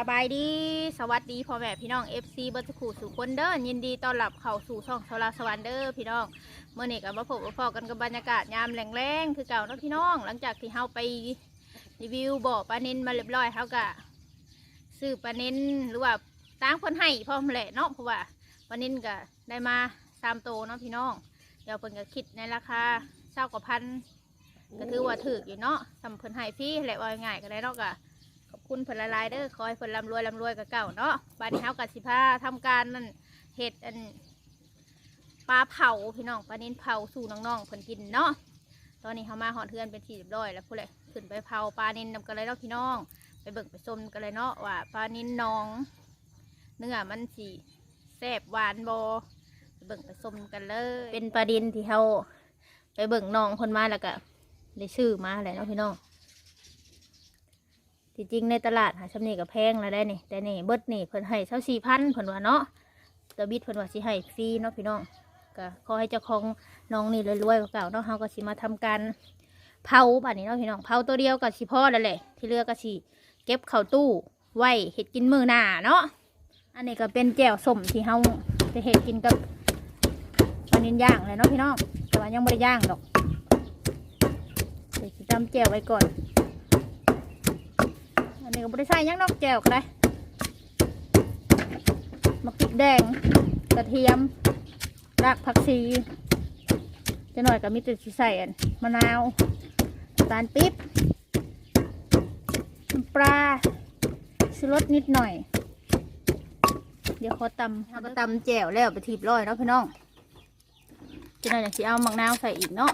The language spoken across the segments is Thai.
สบายดีสวัสดีพ่อแม่พี่น้อง FC เบิร์ตขู่สู่คนเด้อยินดีต้อนรับเข้าสู่ช่องโซลาสวรรค์เด้อพี่น้องเมื่อนี้ก็มาพบมาพอกันกับบรรยากาศยามแรงๆคือเก่าเนาะพี่น้อง หลังจากที่เฮาไปรีวิวบ่อปลาเนินมาเรียบร้อยเฮาก็ซื้อปลาเนินหรือว่าตั้งเพิ่นให้พร้อมแหละเนาะเพราะว่าปลาเนินก็ได้มาสามโตเนาะพี่น้อง เดี๋ยวเพิ่นก็คิดในราคาเศร้ากว่าพันก็ถือว่าถูกอยู่เนาะสำเพิ่นให้พี่แหละว่าง่ายก็ได้เนาะก็ อบคุณผลละลายเด้อคอยผลลำรวยลำรวยกับเก่าเนาะบานนี้เฮากับสิพาทำการนั่นเห็ดอันปลาเผาพี่น้องปลานินเผาสู่น้องๆเพิ่นกินเนาะตอนนี้เฮามาหอดเทือนเป็นที่เรียบร้อยแล้วพูดเลยขึ้นไปเผาปลานินนำกันเลยเนาะพี่น้อง ไปเบิ่งไปชมกันเลยเนาะว่าปลานินน้องเนื้อมันสีแซ่บหวานบไปเบิ่งไปชมกันเลย เป็นปลาดินที่เฮาไปเบิ่งน้องคนมาแล้วก็ได้ชื่อมาแหละเนาะพี่น้อง ที่จริงในตลาดหาชำนี่กับแพงแล้วได้นี่ แต่นี่เบิดนี่เพิ่นให้เช่าสี่พันเพิ่นว่าเนาะตะบิดเพิ่นว่าสิให้ฟรีเนาะพี่น้องก็ขอให้เจ้าของน้องนี่รวยๆกว่าเก่าเนาะเฮาก็สิมาทำการเผาบัดนี้เนาะพี่น้องเผาตัวเดียวก็สิพอแล้วแหละที่เหลือก็สิเก็บเข้าตู้ไว้เฮ็ดกินมือหน้าเนาะอันนี้ก็เป็นแจ่วสมที่เฮาจะเฮ็ดกินกับปลาเนินย่างเลยเนาะพี่น้องแต่ว่ายังไม่ได้ย่างดอกเดี๋ยวสิตำแจ่วไว้ก่อน นนี้ก็บริใส่หยังนอกแก้วก็ได้มะกรูดแดงกระเทียมรากผักชีจะหน่อยก็มีแต่ใส่อันมะนาวตาลปิ๊บปลาชูรสนิดหน่อย เดี๋ยวเขาตำเขาก็ตำแจ่วแล้วไปทีบร้อยเนาะพี่น้องจะหน่อยอยากสิเอามะนาวใส่อีกเนาะ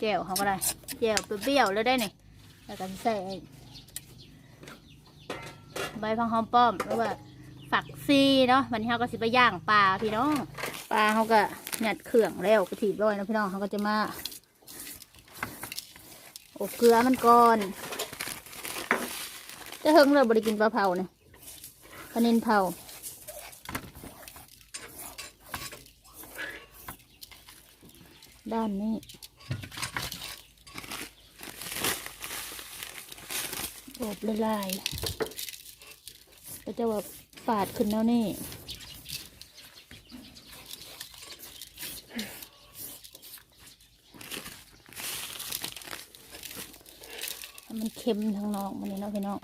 แจ่วเขาก็ได้แจ่วเปรี้ยวๆเลยได้นี่แล้วก็ใส่ ใบพังหอมป้อมหรือว่าฝักซีเนาะวันนี้เขาก็สิไปย่างปลาพี่น้องปลาเขาก็หยัดเครื่องแล้วกระถีบร้อยนะพี่น้องเขาก็จะมาอบเกลือมันก่อนจะเฮิงเลยบริกินปลาเผาเนี่ยปลานินเผาด้านนี้อบละลาย ก็จะแบบฝาดขึ้นแล้วนี่มันเค็มทางนอกมันนี่เนาะพี่น้อง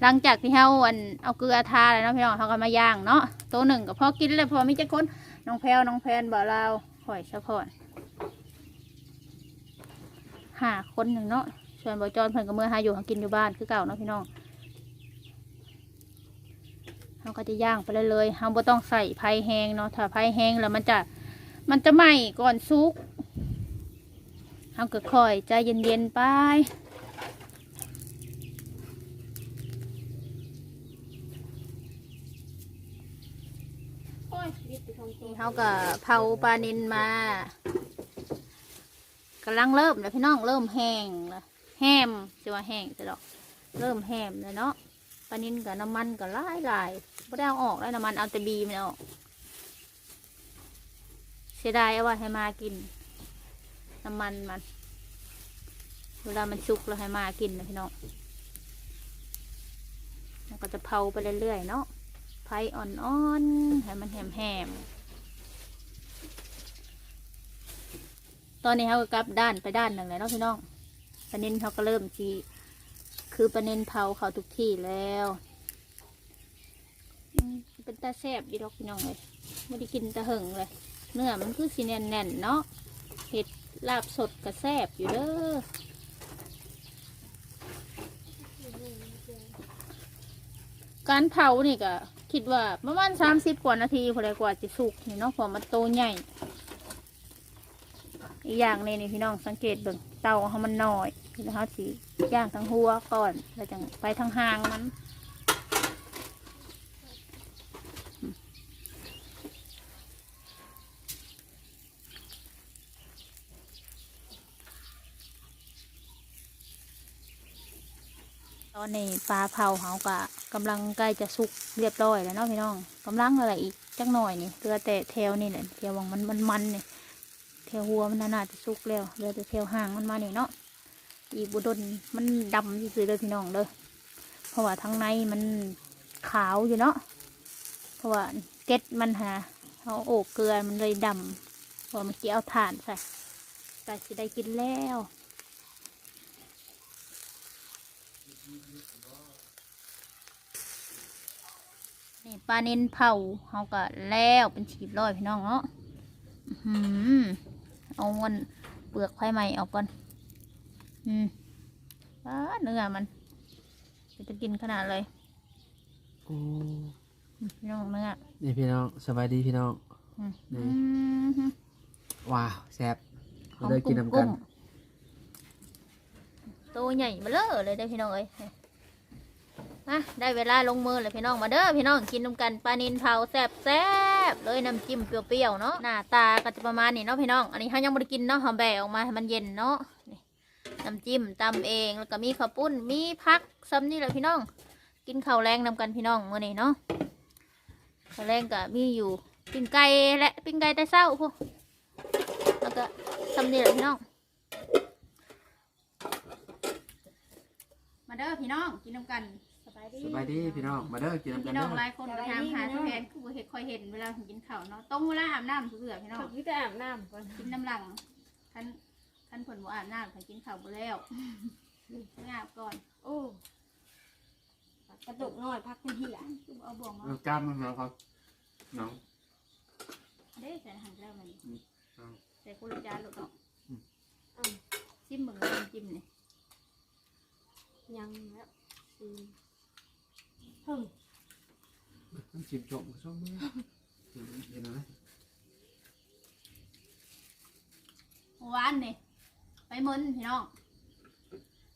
หลังจากที่เฮาอันเอาเกลือทาแล้วเนาะพี่น้องเขาก็มาย่างเนาะตัวหนึ่งก็พอกินเลยพอมีจะคนน้องแพลวน้องแพนบ่าวลาวข่อยสะพอนห้าคนหนึ่งเนาะ ส่วนบอจอนเพิ่นก็เมื่อหาอยู่หากินอยู่บ้านคือเก่าเนาะพี่น้องเราก็จะย่างไปเลยเลยๆเราบ่ต้องใส่ไผ่แห้งเนาะ ถ้าไผ่แห้งแล้วมันจะมันจะไหม้ก่อนซุกเราก็ค่อยใจเย็นๆไปเขาก็เผาปลานินมากำลังเริ่มแล้วพี่น้องเริ่มแห้งแล้ว แห้มจะว่าแห้งจะดอก เริ่มแห้มเลยเนาะปลานินกับน้ำมันก็หลายหลายไม่ได้เอาออกแล้วน้ำมันเอาแต่บีมันออก เสียดายเอาไว้ให้มากิน น้ำมันมัน เวลามันสุกแล้วให้มากินนะพี่น้องแล้วก็จะเผาไปเรื่อยๆเนาะไฟอ่อนๆให้มันแหมๆตอนนี้เขากลับด้านไปด้านหนึ่งเลยเนาะพี่น้อง ลาเนินเขาก็เริ่มจีคือปลาเนินเผาเขาทุกที่แล้วเป็นตาแซบดีดอกพี่น้องเลยไม่ได้กินตาหึงเลยเนื้อมันคือสีแน่นๆเนาะเห็ดลาบสดกระแซบอยู่เด้อการเผานี่ก็คิดว่าประมาณสามสิบกว่านาทีพอได้กว่าจะสุกนี่เนาะพอมันโตใหญ่ อีกอย่างนึงนี่พี่น้องสังเกตเบิ่งเตาเขามันน้อย พี่น้องสีย่างทั้งหัวก่อน แล้วจังไปทั้งหางมันตอนนี้ปลาเผาเขากะกำลังใกล้จะสุกเรียบร้อยแล้วเนาะพี่น้องกำลังอะไรอีกจักหน่อยนี่เหลือแต่แถวนี่แหละแถววังมันมันมันนี่แถวหัวมันน่าจะสุกแล้วเหลือแต่แถวห่างมันมานี่เนาะ อีกบุดนมันดำซื่อเลยพี่น้องเด้อเพราะว่าทั้งในมันขาวอยู่เนาะเพราะว่าเก็ดมันหาเขาโอบเกลือมันเลยดำเพอเมื่อกี้เอาถ่านใส่แต่สิได้กินแล้วนี่ปลาเน้นเผาเขาก็แล้วเป็นฉีบร้อยพี่น้องเนาะอื้อหือเอามันเปลือกไข่ใหม่ออกก่อน อืมปลาเนื้อมันจะกินขนาดเลยโอ้อืมพี่น้องเนื้อนี่พี่น้องสบายดีพี่น้องอืมนี่อืมว้าวแซ่บหเราอมได้กิกุ้นงน้ำกักุ้นงตัวใหญ่มาเลอะเลยได้อพี่น้องเอ้ยมาได้เวลาลงมือเลยพี่น้องมาเด้อพี่น้องกินน้ำกันปลานินเผาแซ่บแซ่บๆเลยน้ำจิ้มเปรี้ยวๆเนาะหน้าตาก็จะประมาณนี้เนาะพี่น้อง อันนี้เขายังไม่ได้กินเนาะหอมแบะออกมาให้มันเย็นเนาะ นี่น้ำจิ้มตำเองแล้วก็มีข้าวปุ้นมีพักซ้ำนี่แหละพี่น้อง กินข้าวแรงนำกันพี่น้องมื่อนี้เนาะข้าวแรงก็มีอยู่ปิ้งไก่และปิ้งไก่แต่เศร้าพวกแล้วก็ซ้ำนี่แหละพี่น้อง มาเด้อพี่น้องกินน้ำกันสบายดีสบายดีพี่น้อง มาเด้อกินน้ำกันพี่เด้น้อองหลายคนก็ถามหาทุกแผนคือบ่เห็นคอยเห็นเวลาผมกินข้าวเนาะต้องเวลาอาบน้ำเสือพี่น้อง พี่จะอาบน้ำก่อนกินน้ำหลังท่าน ท่านผลบ่อาบน้ำไปกินข้าวบ่แล้วงาบก่อน โอ้กระตุกน้อยพักเป็นเหี่ยคือเอาบ่วงมาน้ำกล้ามมันมาครับน้องเด้ใส่หันแล้วมันอืมเอาใส่กุหลาบจานลูกเนาะอืมจิ้มเบิ่งน้ำจิ้มนี่ยังแล้วอืมเพิ่งน้ำจิ้มจบก็ชอบมากกินเย็นนะเมื่อวานนี่ ไปมึนพี่น้อง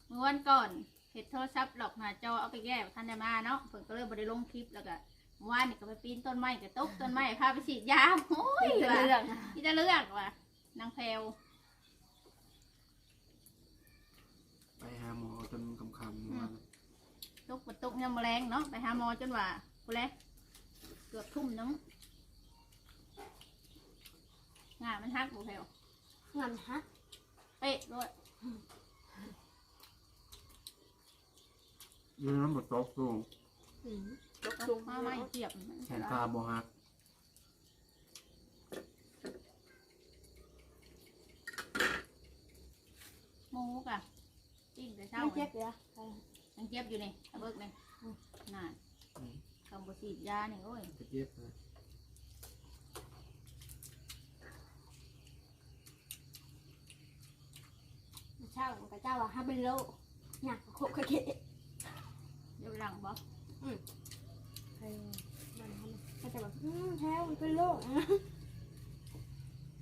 เมื่อวันก่อนเห็ดโทรศัพท์หลอกหน้าจอเอาไปแก้ท่านได้มาเนาะเพิ่นก็เลยบ่ได้ลงคลิปแล้วก็เมื่อวานนี่ก็ไปปีนต้นไม้ก็ตกต้นไม้พาไปฉีดยาโอ้ยจะว่ะเลือกที่จะเลือกว่ะนางแพรวไปหาหมอจนคำคำมาตกปตกยามแมลงเนาะไปหาหมอจนว่ากูแลเกือบทุ่มนึงงามันหักบุแพรวงานฮะ เป๊ะด้วยยืนน้ำบดโต๊ะสูงอืมตกจุงมาไม่เสียบแขนตาบวหักหมูกะจิ้งแต่เช้าไม่เจ็บเลยอะยังเจ็บอยู่นี่ตะเบิกนี่น่าคำบฉีดยานี่โอ้ยจะเย็บนะเช่ากับเจ้าว่าฮับเบลโลอยากโคกระเกะเดี๋ยวหลังบอกเออมันก็จะแบบอืมแท้มันเป็นโลกนะ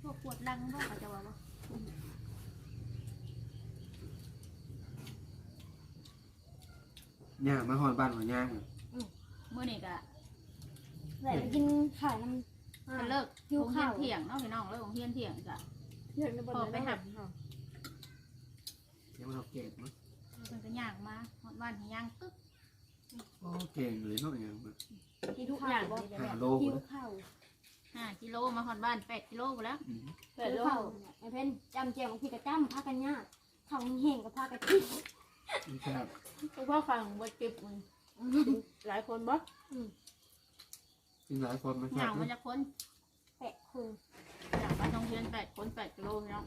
พวกปวดหลังบอกเขาจะว่าบ่ย่างมาหอนบ้านหัวย่างอะเมื่อนี่กะแต่กินข่าวน้ำเพิ่นเลิกโรงเรียนเที่ยงเนาะพี่น้องเลิกโรงเรียนเที่ยงจ้ะเรื่องในบนพอไปหักเดี๋ย วเราเก่งมั้งเพิ่นก็ย่างมาฮอดบ้านให้ย่างตึ๊กโอ้เก่งเลยเนาะอย่างมันกินทุกอย่างบ่หาโลหิวเลยข้าวห้ากิโลมาฮอดบ้านแปดกิโลไปแล้วอืมเปิดข้าวไอ้เพ่นจำเจียวบางทีก็จำพากันยากข้าวแห้งก็พากันกินนี่ครับเพราะว่าฟังบ่จิบมันหลายคนบ่กินหลายคนมันคย่ารังบมาจากคนแปะคนย่างมาโรงเรียนแปดคนแปดกิโลพี่น้อง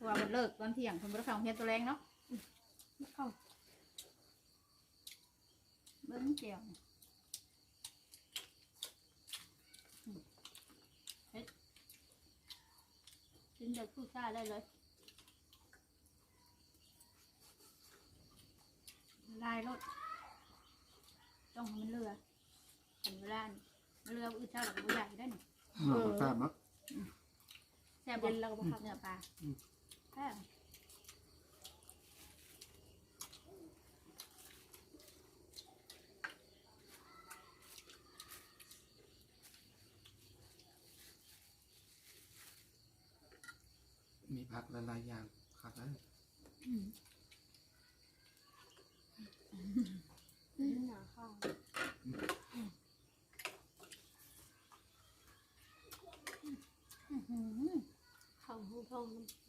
เพราะว่ามันเลิกตอนเที่ยงเพิ่นบ่ได้เข้าโรงเรียนตัวแรงเนาะเข้าเบิ่งเจียวอืมเฮ็ดกินเด็กผู้ชายได้เลยลายรถต้องให้มันเรือถึงเวลานี่มันเรืออือเช้าหลักบุใหญ่ได้นี่หมอทราบมั้งแซ่บเย็บ่นเราก็บ่ขับเนื้อปลา มีผักหลายๆอย่างครับนะ อืม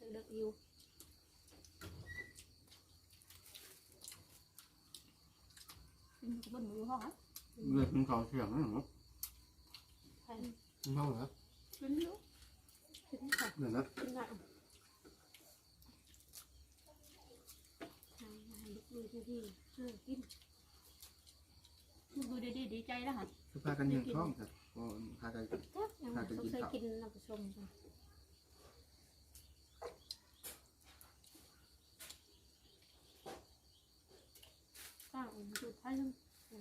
đựng vô bên mũi hả? Người cũng có chuyện nữa hả? Không hả? Đúng nữa. Đúng rồi. Đúng rồi. Đúng rồi. Đi đi đi chơi đó hả? Chúng khó không thật? Hai cây. Hai cây chín สียงนะหนู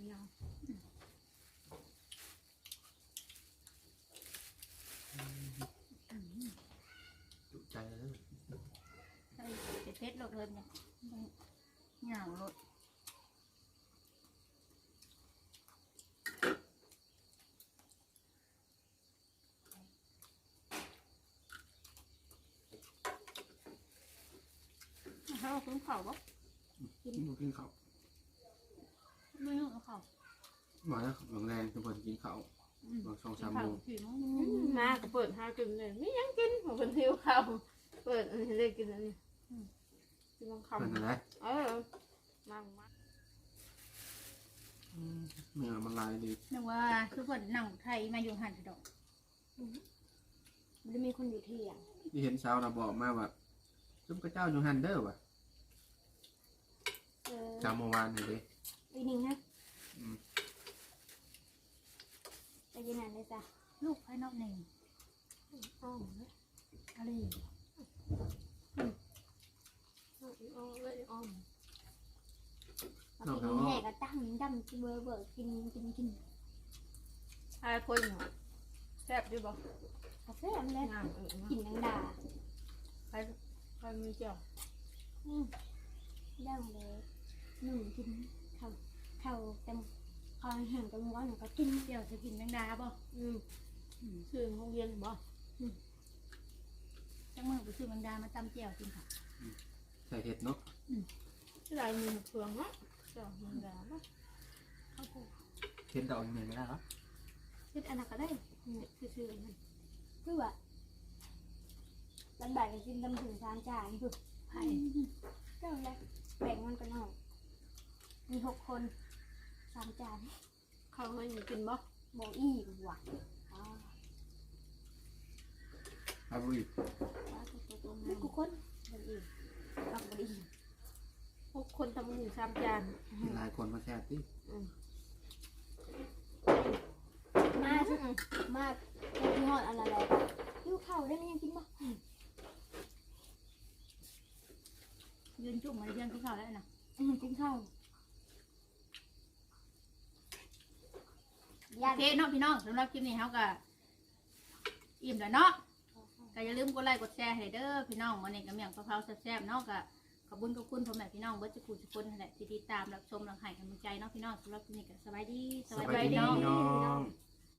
ใช่มันเข้าเหรอกินอยู่กินค่ะเดี๋ยวนะกินหน่อยทางให้ดูดีๆช่ว ไงเขาเคยกินน้ำผสมกันข้าวอุ่นดูดให้ลุงยาวจุใจเลยใส่เผ็ดๆลงเลยเนี่ยเหงาลดให้เราคุ้มเข่าบ่กินกินข้าวไม่ยุ่งกับเข่าหมายแล้วหลังแรงทุกคนกินข้าวบางสองสามโมงสี่โมงมาก็เปิดหากินเลยไม่ยังกินของคนที่ข้าวเปิดอันนี้เลยกินอันนี้กินบางคเพื่อนอะไรำเออมามาเนื้อมันลายดีนึกว่าคือคนนั่งไทยมาอยู่หันดอกมันจะมีคนอยู่ที่อะที่เห็นสาวเราบอกมาว่าซุปกระเจ้าอยู่ฮันเดอร์ว่ะเออจำเมื่อวานนี่เด้ อีนิ่งนะอืม ไปยินอันเลยจ้ะลูกภายนอกหนึ่งอ้อมอะไรอ้อมเลยอ้อมกินแห่ก็ตั้งดำเบอร์เบอร์กินกินกินอะไรคนเหรอแซ่บดีบอกกาแฟมันเลยกินนังดาใครใครมีเจียวย่างเลยหนึ่งกิน ข้าวข้าวเต็มข้าวแห้งเต็มร้อนก็กินเจียวจะกินแมงดาบ่อืมซื้อโรงเรียนบ่จังมือไปซื้อแมงดามาตำเจียวกินค่ะใส่เห็ดเนาะที่ไรมีเฟืองเนาะเจ้ามันดาบ่ข้าวโพดเห็ดดอกยังไงไม่ได้หรอคิดอันนั้นก็ได้เนี่ยคือซื้อมันคือว่าบันบ่ายก็กินดำถึงทางจ่ายคือไผ่เจ้าเลยแบ่งมันกันหน่อยมีหกคน สามจานเขาให้หนูกินบ่โบอี้หวานอ๋อครับบุยนี่กูคนโบอี้ทำโบอี้พวกคนทำหมูสามจานหลายคนมาแซ่บที่มาสิมาที่หอดอะไรแล้วยูข้าวได้ไหมยังกินบ่ยืนจุ่มมาเยืนกินข้าวแล้วนะอืมกินข้าว โอเคเนาะพี่น้องสำหรับคลิปนี้เขาก็อิ่มแล้วเนาะก็อย่าลืมกดไลค์กดแชร์ให้เด้อพี่น้องวันนี้ก็เมี่ยงกะเพราแซ่บๆเนาะก็ขอบคุณขอบคุณพ่อแม่พี่น้องเบิร์ดจุกุทุกคนนั่นแหละที่ติดตามรับชมรับให้กำลังใจเนาะพี่น้องสำหรับคลิปนี้ก็สบายดี สบายดีเนาะน้อง